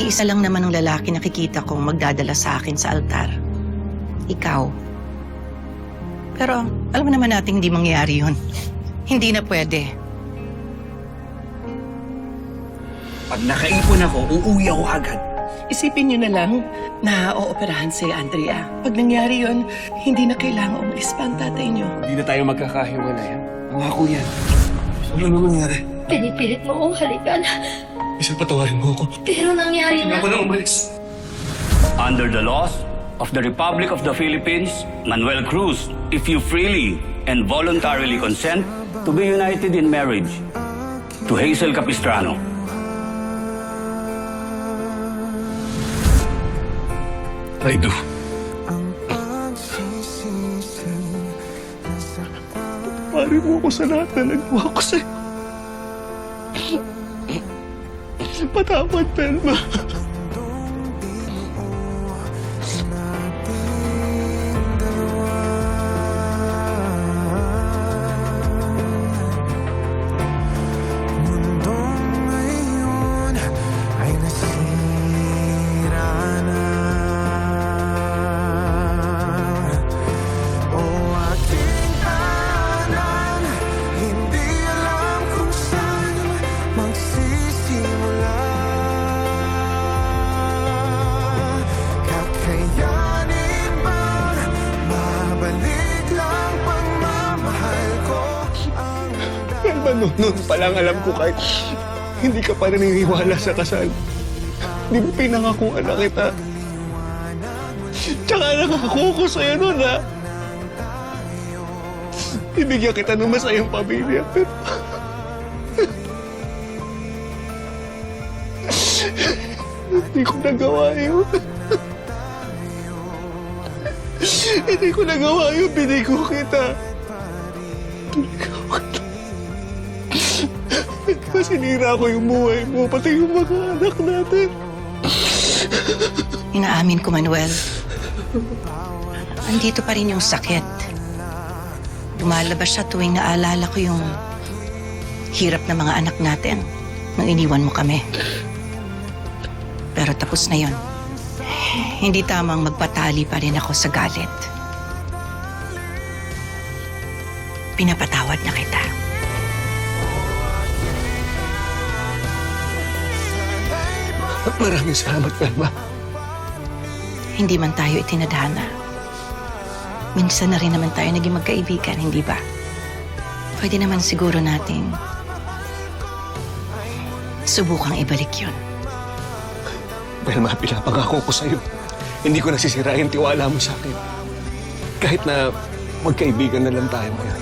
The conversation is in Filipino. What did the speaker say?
Isa lang naman ang lalaki nakikita kong magdadala sa akin sa altar. Ikaw. Pero alam naman nating hindi mangyayari yun. Hindi na pwede. Pag nakaipon ako, uuwi ako agad. Isipin niyo na lang na ooperahan si Andrea. Pag nangyari yon, hindi na kailangan umalis pa ang tatay niyo. Hindi na tayo magkakahiwalayan. Pangako yan. Ano na nangyari? Pinipilit mo akong halikan. Isang patawarin mo ako. Pero nangyari Hindi na. ako na umalis. Under the laws of the Republic of the Philippines, Manuel Cruz, if you freely and voluntarily consent to be united in marriage to Hazel Capistrano, I do. Pari mo ako sa lahat na nagawa ko sa'yo. Patawad, Telma. Telma, noon, noon pa lang alam ko kahit hindi ka pa naniniwala sa kasal. Di ba pinangakuan na kita? Tsaka nangako ko sa'yo noon, ha? Ibigyan kita ng masayang pamilya, pero... Hindi ko nagawa yun. Hindi ko nagawa yun. Binigo kita. Sinira ko yung buhay mo, pati yung mga anak natin. Inaamin ko, Manuel. Andito pa rin yung sakit. Lumalabas siya tuwing naalala ko yung hirap ng mga anak natin nung iniwan mo kami. Pero tapos na yon. Hindi tamang magpatali pa rin ako sa galit. Pinapatawad na kita. Maraming salamat, Velma. Hindi man tayo itinadhana. Minsan na rin naman tayo naging magkaibigan, hindi ba? Pwede naman siguro nating subukang ibalik yun. Velma, pinapangako ko sa'yo. Hindi ko nasisirain tiwala mo sa akin. Kahit na magkaibigan na lang tayo ngayon.